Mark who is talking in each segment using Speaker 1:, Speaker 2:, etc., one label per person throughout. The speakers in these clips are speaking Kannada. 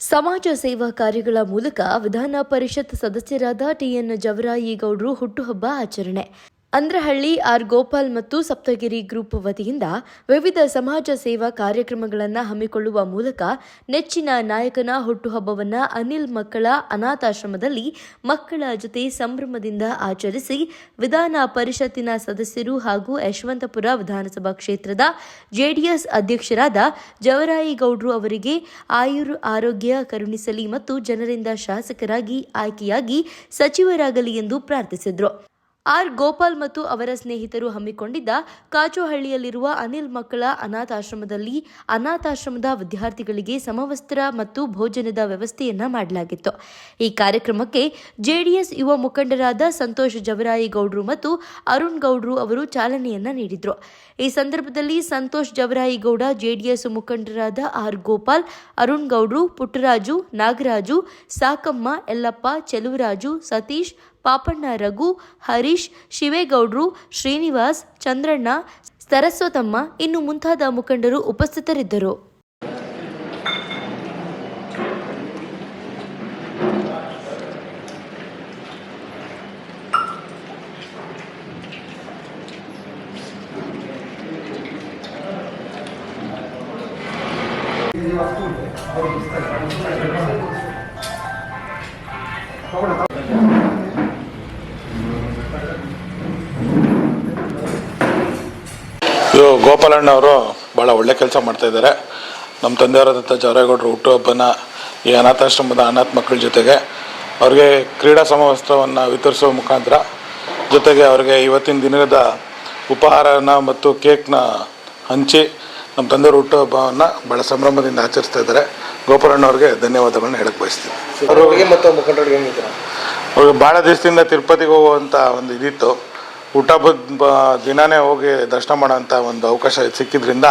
Speaker 1: ಸಮಾಜ ಸೇವಾ ಕಾರ್ಯಗಳ ಮೂಲಕ ವಿಧಾನ ಪರಿಷತ್ ಸದಸ್ಯರಾದ ಟಿಎನ್ ಜವರಾಯಿ ಗೌಡ್ರು ಹುಟ್ಟುಹಬ್ಬ ಆಚರಣೆ. ಅಂದ್ರಹಳ್ಳಿ ಆರ್ ಗೋಪಾಲ್ ಮತ್ತು ಸಪ್ತಗಿರಿ ಗ್ರೂಪ್ ವತಿಯಿಂದ ವಿವಿಧ ಸಮಾಜ ಸೇವಾ ಕಾರ್ಯಕ್ರಮಗಳನ್ನು ಹಮ್ಮಿಕೊಳ್ಳುವ ಮೂಲಕ ನೆಚ್ಚಿನ ನಾಯಕನ ಹುಟ್ಟುಹಬ್ಬವನ್ನು ಅನಿಲ್ ಮಕ್ಕಳ ಅನಾಥಾಶ್ರಮದಲ್ಲಿ ಮಕ್ಕಳ ಜೊತೆ ಸಂಭ್ರಮದಿಂದ ಆಚರಿಸಿ ವಿಧಾನ ಪರಿಷತ್ತಿನ ಸದಸ್ಯರು ಹಾಗೂ ಯಶವಂತಪುರ ವಿಧಾನಸಭಾ ಕ್ಷೇತ್ರದ ಜೆಡಿಎಸ್ ಅಧ್ಯಕ್ಷರಾದ ಜವರಾಯಿ ಗೌಡ್ರು ಅವರಿಗೆ ಆಯುರ್ ಆರೋಗ್ಯ, ಕರುಣಿಸಲಿ ಮತ್ತು ಜನರಿಂದ ಶಾಸಕರಾಗಿ ಆಯ್ಕೆಯಾಗಿ ಸಚಿವರಾಗಲಿ ಎಂದು ಪ್ರಾರ್ಥಿಸಿದರು. ಆರ್ ಗೋಪಾಲ್ ಮತ್ತು ಅವರ ಸ್ನೇಹಿತರು ಹಮ್ಮಿಕೊಂಡಿದ್ದ ಕಾಚೋಹಳ್ಳಿಯಲ್ಲಿರುವ ಅನಿಲ್ ಮಕ್ಕಳ ಅನಾಥಾಶ್ರಮದಲ್ಲಿ ಅನಾಥಾಶ್ರಮದ ವಿದ್ಯಾರ್ಥಿಗಳಿಗೆ ಸಮವಸ್ತ್ರ ಮತ್ತು ಭೋಜನದ ವ್ಯವಸ್ಥೆಯನ್ನ ಮಾಡಲಾಗಿತ್ತು. ಈ ಕಾರ್ಯಕ್ರಮಕ್ಕೆ ಜೆಡಿಎಸ್ ಯುವ ಮುಖಂಡರಾದ ಸಂತೋಷ್ ಜವರಾಯಿ ಗೌಡ್ರು ಮತ್ತು ಅರುಣ್ ಗೌಡ್ರು ಅವರು ಚಾಲನೆಯನ್ನ ನೀಡಿದ್ರು. ಈ ಸಂದರ್ಭದಲ್ಲಿ ಸಂತೋಷ್ ಜವರಾಯಿ ಗೌಡ ಜೆಡಿಎಸ್ ಮುಖಂಡರಾದ ಆರ್ ಗೋಪಾಲ್, ಅರುಣ್ ಗೌಡ್ರು, ಪುಟ್ಟರಾಜು, ನಾಗರಾಜು, ಸಾಕಮ್ಮ ಎಲ್ಲಪ್ಪ ಚೆಲುವರಾಜು, ಸತೀಶ್ ಪಾಪಣ್ಣ ರಘು ಹರೀಶ್ ಶಿವೇಗೌಡ್ರು ಶ್ರೀನಿವಾಸ್ ಚಂದ್ರಣ್ಣ ಸರಸ್ವತಮ್ಮ ಇನ್ನು ಮುಂತಾದ ಮುಖಂಡರು ಉಪಸ್ಥಿತರಿದ್ದರು.
Speaker 2: ಇದು ಗೋಪಾಲಣ್ಣ ಅವರು ಭಾಳ ಒಳ್ಳೆ ಕೆಲಸ ಮಾಡ್ತಾ ಇದ್ದಾರೆ. ನಮ್ಮ ತಂದೆಯವರಾದಂಥ ಜವರೇಗೌಡರು ಹುಟ್ಟುಹಬ್ಬನ ಈ ಅನಾಥಾಶ್ರಮದ ಅನಾಥ ಮಕ್ಕಳ ಜೊತೆಗೆ ಅವ್ರಿಗೆ ಕ್ರೀಡಾ ಸಮವಸ್ತ್ರವನ್ನು ವಿತರಿಸುವ ಮುಖಾಂತರ ಜೊತೆಗೆ ಅವ್ರಿಗೆ ಇವತ್ತಿನ ದಿನದ ಉಪಹಾರನ ಮತ್ತು ಕೇಕ್ನ ಹಂಚಿ ನಮ್ಮ ತಂದೆಯವರು ಹುಟ್ಟುಹಬ್ಬವನ್ನು ಭಾಳ ಸಂಭ್ರಮದಿಂದ ಆಚರಿಸ್ತಾ ಇದ್ದಾರೆ. ಗೋಪಾಲಣ್ಣ ಅವ್ರಿಗೆ ಧನ್ಯವಾದಗಳನ್ನ ಹೇಳಕ್ಕೆ ಬಯಸ್ತೀನಿ.
Speaker 3: ಅವರಿಗೆ ಮತ್ತು ಮುಖಂಡರಿಗೆ
Speaker 2: ಅವ್ರಿಗೆ ಭಾಳ ದಿವಸದಿಂದ ತಿರುಪತಿಗೆ ಹೋಗುವಂಥ ಒಂದು ಇದಿತ್ತು. ಬ- ದಿನಾನೇ ಹೋಗಿ ದರ್ಶನ ಮಾಡೋಂಥ ಒಂದು ಅವಕಾಶ ಸಿಕ್ಕಿದ್ರಿಂದ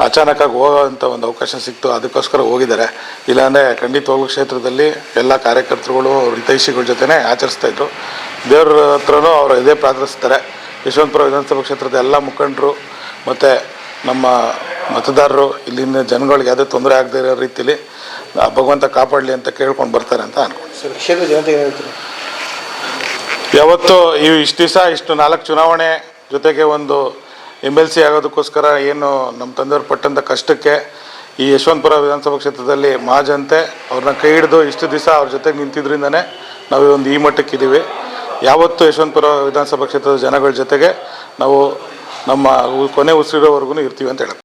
Speaker 2: ಅಚಾನಕ್ಕಾಗಿ ಹೋಗೋವಂಥ ಒಂದು ಅವಕಾಶ ಸಿಕ್ತು. ಅದಕ್ಕೋಸ್ಕರ ಹೋಗಿದ್ದಾರೆ. ಇಲ್ಲಾಂದರೆ ಖಂಡಿತವಾಗ್ಲೂ ಕ್ಷೇತ್ರದಲ್ಲಿ ಎಲ್ಲ ಕಾರ್ಯಕರ್ತರುಗಳು, ಹಿತೈಷಿಗಳ ಜೊತೆ ಆಚರಿಸ್ತಾ ಇದ್ರು. ದೇವ್ರ ಹತ್ರನೂ ಅವರು ಇದೇ ಪ್ರಾರ್ಥಿಸ್ತಾರೆ. ಯಶವಂತಪುರ ವಿಧಾನಸಭಾ ಕ್ಷೇತ್ರದ ಎಲ್ಲ ಮುಖಂಡರು ಮತ್ತು ನಮ್ಮ ಮತದಾರರು, ಇಲ್ಲಿನ ಜನಗಳಿಗೆ ಯಾವುದೇ ತೊಂದರೆ ಆಗದೇ ಇರೋ ರೀತಿಯಲ್ಲಿ ಭಗವಂತ ಕಾಪಾಡಲಿ ಅಂತ ಕೇಳ್ಕೊಂಡು ಬರ್ತಾರೆ ಅಂತ ಅನ್ಕೊಂಡು ಯಾವತ್ತು ಈ ಇಷ್ಟು ದಿವಸ ಇಷ್ಟು ನಾಲ್ಕು ಚುನಾವಣೆ ಜೊತೆಗೆ ಒಂದು ಎಂ ಎಲ್ ಸಿ ಆಗೋದಕ್ಕೋಸ್ಕರ ಏನು ನಮ್ಮ ತಂದೆಯವ್ರು ಪಟ್ಟಂಥ ಕಷ್ಟಕ್ಕೆ ಈ ಯಶವಂತಪುರ ವಿಧಾನಸಭಾ ಕ್ಷೇತ್ರದಲ್ಲಿ ಮಹಾಜನತೆ ಅವ್ರನ್ನ ಕೈ ಹಿಡಿದು ಇಷ್ಟು ದಿವಸ ಅವ್ರ ಜೊತೆಗೆ ನಿಂತಿದ್ರಿಂದನೇ ನಾವು ಒಂದು ಈ ಮಟ್ಟಕ್ಕಿದ್ದೀವಿ ಯಾವತ್ತು ಯಶವಂತಪುರ ವಿಧಾನಸಭಾ ಕ್ಷೇತ್ರದ ಜನಗಳ ಜೊತೆಗೆ ನಾವು ನಮ್ಮ ಕೊನೆ ಉಸಿರೋವರೆಗೂ ಇರ್ತೀವಿ ಅಂತ ಹೇಳಕ್ಕೆ